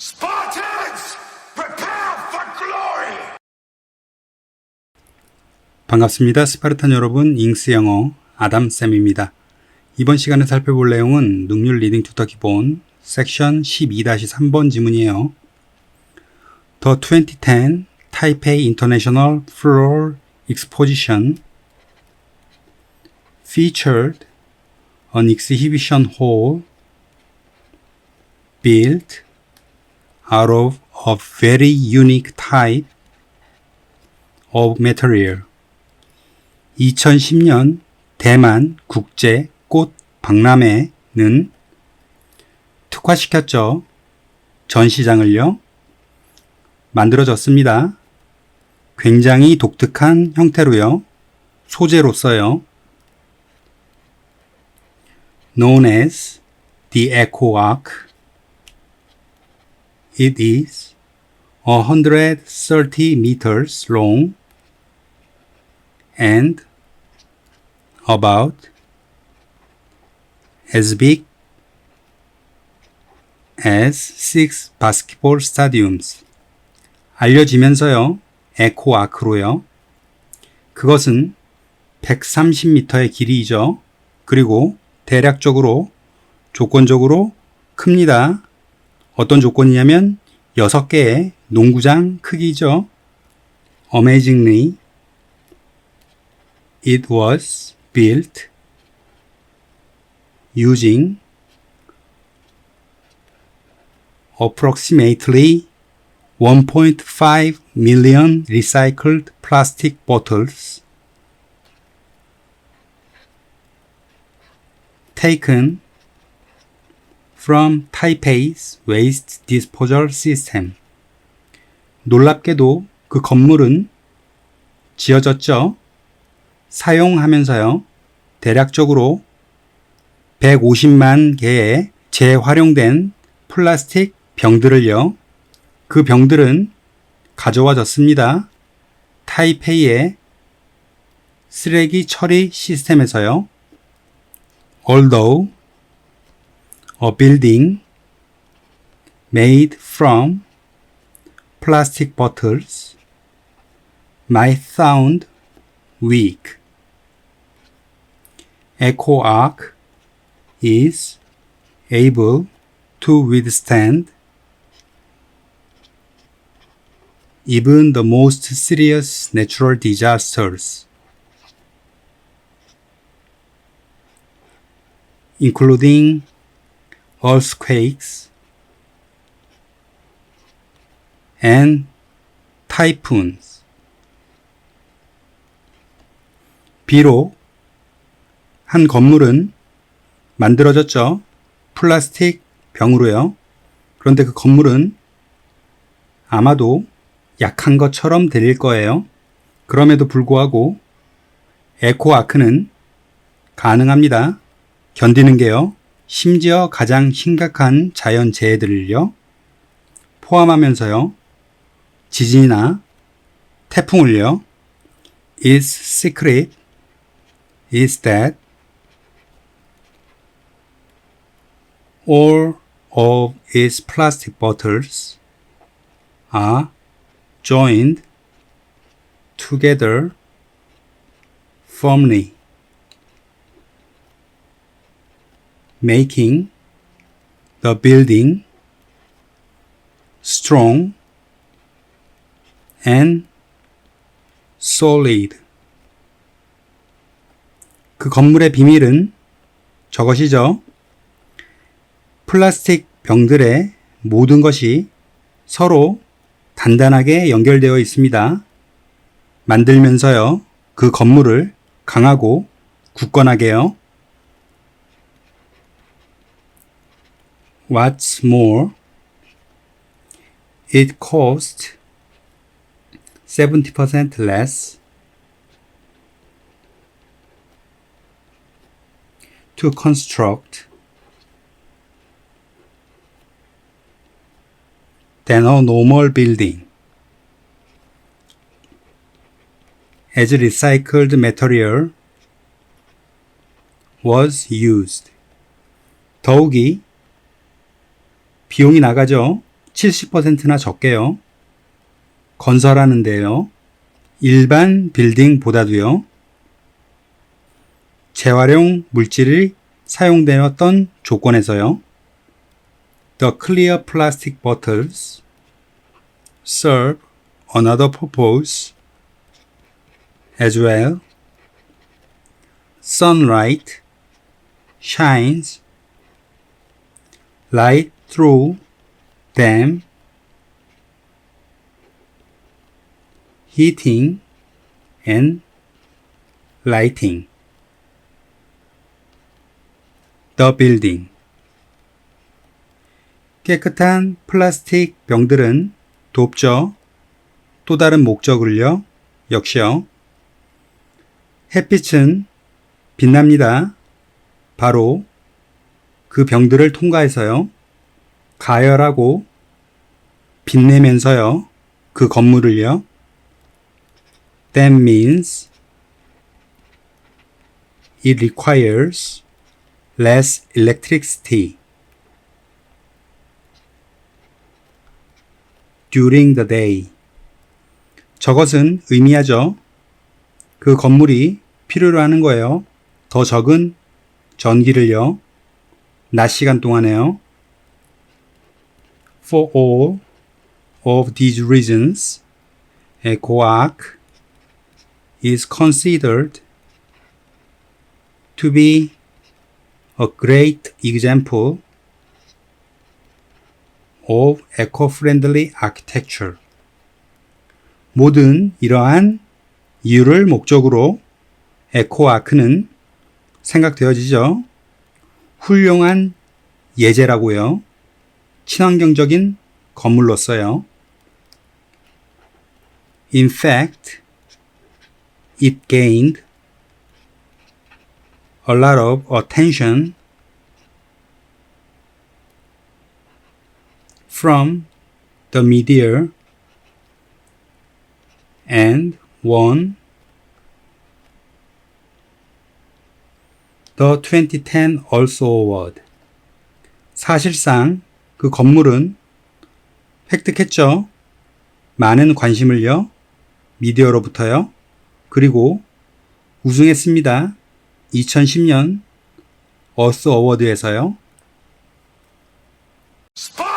Spartans, prepare for glory! 반갑습니다. 스파르탄 여러분, 잉스 영어 아담 쌤입니다. 이번 시간에 살펴볼 내용은 능률 리딩 투터 기본 섹션 12-3번 지문이에요. The 2010 Taipei International Floral Exposition featured an exhibition hall built out of a very unique type of material. 2010년 대만 국제 꽃 박람회는 특화시켰죠. 전시장을요. 만들어졌습니다. 굉장히 독특한 형태로요. 소재로서요. known as the Echo Arc. It is 130 meters long and about as big as six basketball stadiums. 알려지면서요, 에코 아크로요. 그것은 130m의 길이죠. 그리고 대략적으로 조건적으로 큽니다. 어떤 조건이냐면 6개의 농구장 크기죠. Amazingly, it was built using approximately 1.5 million recycled plastic bottles taken from Taipei's waste disposal system. 놀랍게도 그 건물은 지어졌죠. 사용하면서요. 대략적으로 150만 개의 재활용된 플라스틱 병들을요. 그 병들은 가져와졌습니다. 타이페이의 쓰레기 처리 시스템에서요. Although a building made from plastic bottles might sound weak. Echo Arc is able to withstand even the most serious natural disasters, including earthquakes and typhoons. 비록 한 건물은 만들어졌죠. 플라스틱 병으로요. 그런데 그 건물은 아마도 약한 것처럼 들릴 거예요. 그럼에도 불구하고 에코 아크는 가능합니다. 견디는 게요. 심지어 가장 심각한 자연 재해들을요. 포함하면서요. 지진이나 태풍을요. Its secret is that all of its plastic bottles are joined together firmly, making the building strong and solid. 그 건물의 비밀은 저것이죠. 플라스틱 병들의 모든 것이 서로 단단하게 연결되어 있습니다. 만들면서요, 그 건물을 강하고 굳건하게요. What's more, it cost 70% less to construct than a normal building. As recycled material was used. 더욱이 비용이 나가죠. 70%나 적게요. 건설하는데요. 일반 빌딩보다도요. 재활용 물질이 사용되었던 조건에서요. The clear plastic bottles serve another purpose as well. Sunlight shines light through them, heating and lighting. The building. 깨끗한 플라스틱 병들은 돕죠. 또 다른 목적을요. 역시요. 햇빛은 빛납니다. 바로 그 병들을 통과해서요. 가열하고 빛내면서요. 그 건물을요. That means it requires less electricity during the day. 저것은 의미하죠. 그 건물이 필요로 하는 거예요. 더 적은 전기를요. 낮 시간 동안에요. For all of these reasons, ECOAC is considered to be a great example of eco-friendly architecture. 모든 이러한 이유를 목적으로 에코아크는 생각되어지죠. 훌륭한 예제라고요. 친환경적인 건물로서요. In fact, it gained a lot of attention from the media and won the 2010 Also Award. 사실상 그 건물은 획득했죠. 많은 관심을요. 미디어로부터요. 그리고 우승했습니다. 2010년 어스 어워드에서요. Sparta!